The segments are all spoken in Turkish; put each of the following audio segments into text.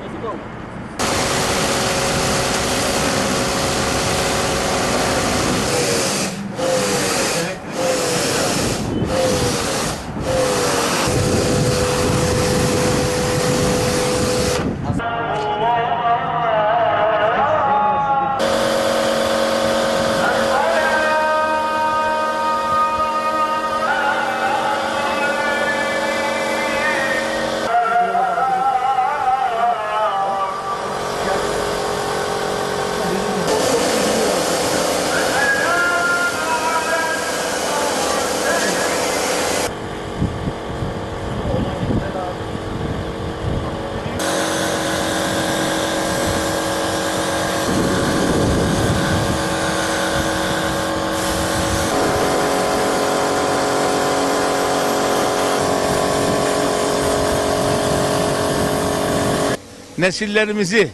Let's go. Nesillerimizi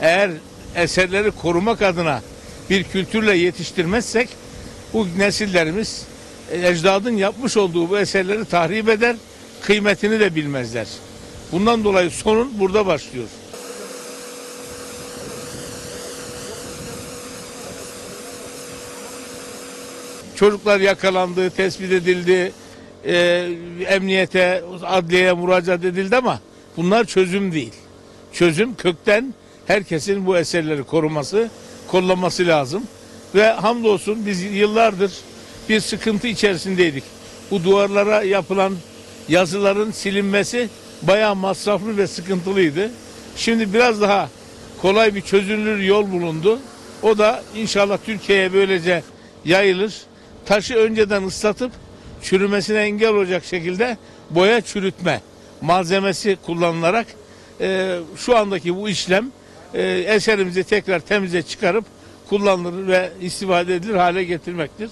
eğer eserleri korumak adına bir kültürle yetiştirmezsek bu nesillerimiz e, ecdadın yapmış olduğu bu eserleri tahrip eder, kıymetini de bilmezler. Bundan dolayı sorun burada başlıyor. Çocuklar yakalandı, tespit edildi, e, emniyete, adliyeye müracaat edildi ama bunlar çözüm değil. Çözüm kökten herkesin bu eserleri koruması, kollaması lazım. Ve hamdolsun biz yıllardır bir sıkıntı içerisindeydik. Bu duvarlara yapılan yazıların silinmesi bayağı masraflı ve sıkıntılıydı. Şimdi biraz daha kolay bir çözülür yol bulundu. O da inşallah Türkiye'ye böylece yayılır. Taşı önceden ıslatıp çürümesine engel olacak şekilde boya çürütme malzemesi kullanılarak e, şu andaki bu işlem e, eserimizi tekrar temize çıkarıp kullanılır ve istifade edilir hale getirmektir.